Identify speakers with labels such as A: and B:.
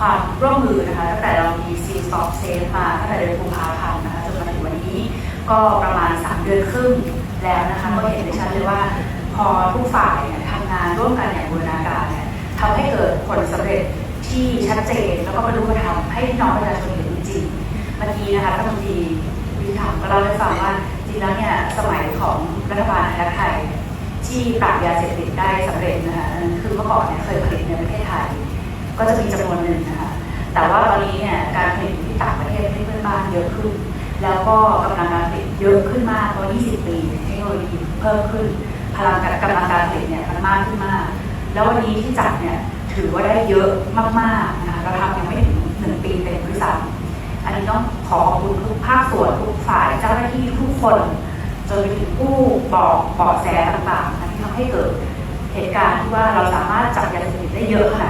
A: ความร่วมมือนะคะตั้งแต่เรามี C Stop Safe มาตั้งแต่เดือนกุมภาพันธ์นะคะจนมาถึงวันนี้ ก็ประมาณ 3 เดือนครึ่งแล้วนะคะก็เห็นได้ชัดเลยว่า พอทุกฝ่ายทำงานร่วมกันอย่างบูรณาการเนี่ยทำให้เกิดผลสำเร็จที่ชัดเจนแล้วก็บรรลุธรรมให้น้องประชาชนเห็นจริงเมื่อกี้นะคะรัฐมนตรีวิทยธรรมก็เล่าให้ฟังว่าจริงแล้วเนี่ยสมัยของรัฐบาลไทยที่ปราบยาเสพติดได้สำเร็จนะคะคือเมื่อก่อนเนี่ยเคยผลิตในประเทศไทย ก็จะมีจำนวนหนึ่งนะคะ แต่ว่าตอนนี้เนี่ยการผลิตที่ต่างประเทศที่เพื่อนบ้านเยอะขึ้น แล้วก็กำลังการผลิตเยอะขึ้นมากเพราะ 20 ปีเทคโนโลยีเพิ่มขึ้น พลังการกำลังการผลิตเนี่ยมันมากขึ้นมาก แล้ววันนี้ที่จัดเนี่ยถือว่าได้เยอะมากๆนะคะเราทำยังไม่ถึงหนึ่งปีเต็มด้วยซ้ำอันนี้ต้องขอขอบคุณทุกภาคส่วนทุกฝ่ายเจ้าหน้าที่ทุกคนจนไปถึงผู้บอกเบาะแสต่างๆที่ทำให้เกิดเหตุการณ์ที่ว่าเราสามารถจับยาเสพติดได้เยอะขนาดนี้นะ